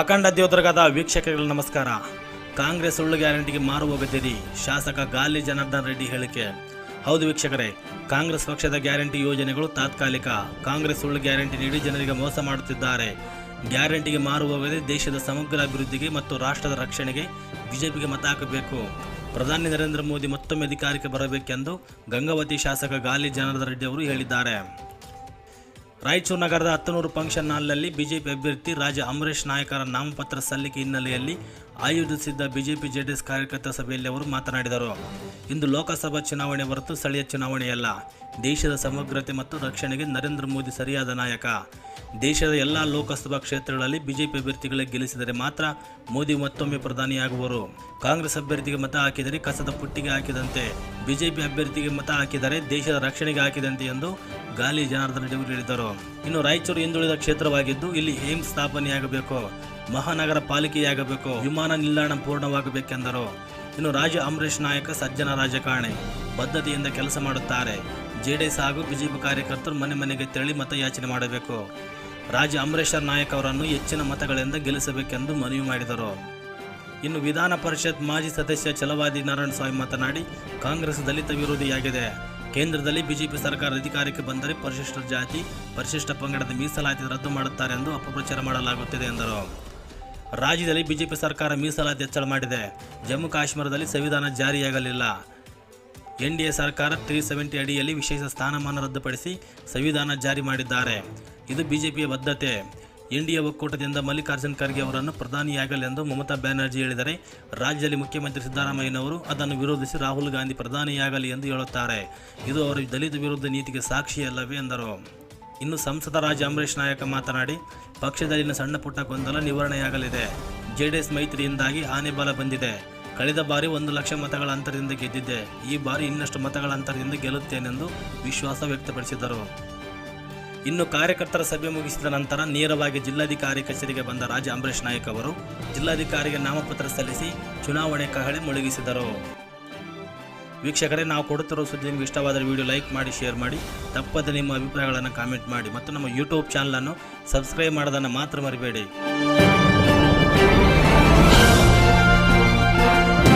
ಅಖಂಡ ದೇವದುರ್ಗದ ವೀಕ್ಷಕರಿಗೆ ನಮಸ್ಕಾರ. ಕಾಂಗ್ರೆಸ್ ಸುಳ್ಳು ಗ್ಯಾರಂಟಿಗೆ ಮಾರು ಹೋಗುತ್ತೀರಿ ಶಾಸಕ ಗಾಲಿ ಜನಾರ್ದನ್ ರೆಡ್ಡಿ ಹೇಳಿಕೆ. ಹೌದು ವೀಕ್ಷಕರೇ, ಕಾಂಗ್ರೆಸ್ ಪಕ್ಷದ ಗ್ಯಾರಂಟಿ ಯೋಜನೆಗಳು ತಾತ್ಕಾಲಿಕ. ಕಾಂಗ್ರೆಸ್ ಸುಳ್ಳು ಗ್ಯಾರಂಟಿ ನೀಡಿ ಜನರಿಗೆ ಮೋಸ ಮಾಡುತ್ತಿದ್ದಾರೆ. ಗ್ಯಾರಂಟಿಗೆ ಮಾರು ಹೋಗದೆ ದೇಶದ ಸಮಗ್ರ ಅಭಿವೃದ್ಧಿಗೆ ಮತ್ತು ರಾಷ್ಟ್ರದ ರಕ್ಷಣೆಗೆ ಬಿಜೆಪಿಗೆ ಮತ ಹಾಕಬೇಕು. ಪ್ರಧಾನಿ ನರೇಂದ್ರ ಮೋದಿ ಮತ್ತೊಮ್ಮೆ ಅಧಿಕಾರಕ್ಕೆ ಬರಬೇಕೆಂದು ಗಂಗಾವತಿ ಶಾಸಕ ಗಾಲಿ ಜನಾರ್ದನ್ ರೆಡ್ಡಿ ಅವರು ಹೇಳಿದ್ದಾರೆ. ರಾಯಚೂರು ನಗರದ ಹತ್ತನೂರು ಫಂಕ್ಷನ್ ಹಾಲ್ನಲ್ಲಿ ಬಿಜೆಪಿ ಅಭ್ಯರ್ಥಿ ರಾಜ ಅಮರೇಶ್ ನಾಯಕರ ನಾಮಪತ್ರ ಸಲ್ಲಿಕೆ ಹಿನ್ನೆಲೆಯಲ್ಲಿ ಆಯೋಜಿಸಿದ್ದ ಬಿಜೆಪಿ ಜೆಡಿಎಸ್ ಕಾರ್ಯಕರ್ತ ಸಭೆಯಲ್ಲಿ ಅವರು ಮಾತನಾಡಿದರು. ಇಂದು ಲೋಕಸಭಾ ಚುನಾವಣೆ ಹೊರತು ಸ್ಥಳೀಯ ಚುನಾವಣೆಯಲ್ಲ ದೇಶದ ಸಮಗ್ರತೆ ಮತ್ತು ರಕ್ಷಣೆಗೆ ನರೇಂದ್ರ ಮೋದಿ ಸರಿಯಾದ ನಾಯಕ. ದೇಶದ ಎಲ್ಲ ಲೋಕಸಭಾ ಕ್ಷೇತ್ರಗಳಲ್ಲಿ ಬಿಜೆಪಿ ಅಭ್ಯರ್ಥಿಗಳಿಗೆ ಗೆಲ್ಲಿಸಿದರೆ ಮಾತ್ರ ಮೋದಿ ಮತ್ತೊಮ್ಮೆ ಪ್ರಧಾನಿಯಾಗುವರು. ಕಾಂಗ್ರೆಸ್ ಅಭ್ಯರ್ಥಿಗೆ ಮತ ಹಾಕಿದರೆ ಕಸದ ಪುಟ್ಟಿಗೆ ಹಾಕಿದಂತೆ, ಬಿಜೆಪಿ ಅಭ್ಯರ್ಥಿಗೆ ಮತ ಹಾಕಿದರೆ ದೇಶದ ರಕ್ಷಣೆಗೆ ಹಾಕಿದಂತೆ ಎಂದು ಗಾಲಿ ಜನಾರ್ದನ ರೆಡ್ಡಿ ಹೇಳಿದರು. ಇನ್ನು ರಾಯಚೂರು ಹಿಂದುಳಿದ ಕ್ಷೇತ್ರವಾಗಿದ್ದು ಇಲ್ಲಿ ಏಮ್ಸ್ ಸ್ಥಾಪನೆಯಾಗಬೇಕು, ಮಹಾನಗರ ಪಾಲಿಕೆಯಾಗಬೇಕು, ವಿಮಾನ ನಿಲ್ದಾಣ ಪೂರ್ಣವಾಗಬೇಕೆಂದರು. ಇನ್ನು ರಾಜ ಅಮರೇಶ್ ನಾಯಕ ಸಜ್ಜನ ರಾಜಕಾರಣಿ, ಬದ್ಧತೆಯಿಂದ ಕೆಲಸ ಮಾಡುತ್ತಾರೆ. ಜೆಡಿಎಸ್ ಹಾಗೂ ಬಿಜೆಪಿ ಕಾರ್ಯಕರ್ತರು ಮನೆ ಮನೆಗೆ ತೆರಳಿ ಮತಯಾಚನೆ ಮಾಡಬೇಕು. ರಾಜ ಅಮರೇಶ್ವರ್ ನಾಯಕ್ ಅವರನ್ನು ಹೆಚ್ಚಿನ ಮತಗಳಿಂದ ಗೆಲ್ಲಿಸಬೇಕೆಂದು ಮನವಿ ಮಾಡಿದರು. ಇನ್ನು ವಿಧಾನ ಪರಿಷತ್ ಮಾಜಿ ಸದಸ್ಯ ಛಲವಾದಿ ನಾರಾಯಣ ಸ್ವಾಮಿ ಮಾತನಾಡಿ, ಕಾಂಗ್ರೆಸ್ ದಲಿತ ವಿರೋಧಿಯಾಗಿದೆ. ಕೇಂದ್ರದಲ್ಲಿ ಬಿಜೆಪಿ ಸರ್ಕಾರ ಅಧಿಕಾರಕ್ಕೆ ಬಂದರೆ ಪರಿಶಿಷ್ಟ ಜಾತಿ, ಪರಿಶಿಷ್ಟ ಪಂಗಡದ ಮೀಸಲಾತಿ ರದ್ದು ಮಾಡುತ್ತಾರೆ ಎಂದು ಅಪಪ್ರಚಾರ ಮಾಡಲಾಗುತ್ತಿದೆ ಎಂದರು. ರಾಜ್ಯದಲ್ಲಿ ಬಿಜೆಪಿ ಸರ್ಕಾರ ಮೀಸಲಾತಿ ಹೆಚ್ಚಳ ಮಾಡಿದೆ. ಜಮ್ಮು ಕಾಶ್ಮೀರದಲ್ಲಿ ಸಂವಿಧಾನ ಜಾರಿಯಾಗಲಿಲ್ಲ. ಎನ್ ಡಿ ಎ ಸರ್ಕಾರ ತ್ರೀ ಸೆವೆಂಟಿ ಅಡಿಯಲ್ಲಿ ವಿಶೇಷ ಸ್ಥಾನಮಾನ ರದ್ದುಪಡಿಸಿ ಸಂವಿಧಾನ ಜಾರಿ ಮಾಡಿದ್ದಾರೆ. ಇದು ಬಿಜೆಪಿಯ ಬದ್ಧತೆ. ಎನ್ ಡಿ ಎ ಒಕ್ಕೂಟದಿಂದ ಮಲ್ಲಿಕಾರ್ಜುನ್ ಖರ್ಗೆ ಅವರನ್ನು ಪ್ರಧಾನಿಯಾಗಲೆಂದು ಮಮತಾ ಬ್ಯಾನರ್ಜಿ ಹೇಳಿದರೆ, ರಾಜ್ಯದಲ್ಲಿ ಮುಖ್ಯಮಂತ್ರಿ ಸಿದ್ದರಾಮಯ್ಯನವರು ಅದನ್ನು ವಿರೋಧಿಸಿ ರಾಹುಲ್ ಗಾಂಧಿ ಪ್ರಧಾನಿಯಾಗಲಿ ಎಂದು ಹೇಳುತ್ತಾರೆ. ಇದು ಅವರ ದಲಿತ ವಿರುದ್ಧ ನೀತಿಗೆ ಸಾಕ್ಷಿಯಲ್ಲವೇ ಎಂದರು. ಇನ್ನು ಸಂಸದ ರಾಜ ಅಂಬರೀಷ್ ನಾಯಕ ಮಾತನಾಡಿ, ಪಕ್ಷದಲ್ಲಿನ ಸಣ್ಣ ಪುಟ್ಟ ಗೊಂದಲ ನಿವಾರಣೆಯಾಗಲಿದೆ. ಜೆಡಿಎಸ್ ಮೈತ್ರಿಯಿಂದಾಗಿ ಆನೆ ಬಲ ಬಂದಿದೆ. ಕಳೆದ ಬಾರಿ ಒಂದು ಲಕ್ಷ ಮತಗಳ ಅಂತರದಿಂದ ಗೆದ್ದಿದ್ದೆ. ಈ ಬಾರಿ ಇನ್ನಷ್ಟು ಮತಗಳ ಅಂತರದಿಂದ ಗೆಲ್ಲುತ್ತೇನೆಂದು ವಿಶ್ವಾಸ ವ್ಯಕ್ತಪಡಿಸಿದರು. ಇನ್ನು ಕಾರ್ಯಕರ್ತರ ಸಭೆ ಮುಗಿಸಿದ ನಂತರ ನೇರವಾಗಿ ಜಿಲ್ಲಾಧಿಕಾರಿ ಕಚೇರಿಗೆ ಬಂದ ರಾಜ ಅಂಬರೀಶ್ ನಾಯಕ್ ಅವರು ಜಿಲ್ಲಾಧಿಕಾರಿಗೆ ನಾಮಪತ್ರ ಸಲ್ಲಿಸಿ ಚುನಾವಣೆ ಕಹಳೆ ಮುಳುಗಿಸಿದರು. ವೀಕ್ಷಕರೇ, ನಾವು ಕೊಡುತ್ತಿರುವ ಸುದ್ದಿ ನಿಮಗೆ ಇಷ್ಟವಾದರೆ ವಿಡಿಯೋ ಲೈಕ್ ಮಾಡಿ ಶೇರ್ ಮಾಡಿ. ತಪ್ಪದೆ ನಿಮ್ಮ ಅಭಿಪ್ರಾಯಗಳನ್ನು ಕಾಮೆಂಟ್ ಮಾಡಿ. ಮತ್ತು ನಮ್ಮ ಯೂಟ್ಯೂಬ್ ಚಾನಲನ್ನು ಸಬ್ಸ್ಕ್ರೈಬ್ ಮಾಡೋದನ್ನು ಮಾತ್ರ ಮರಿಬೇಡಿ.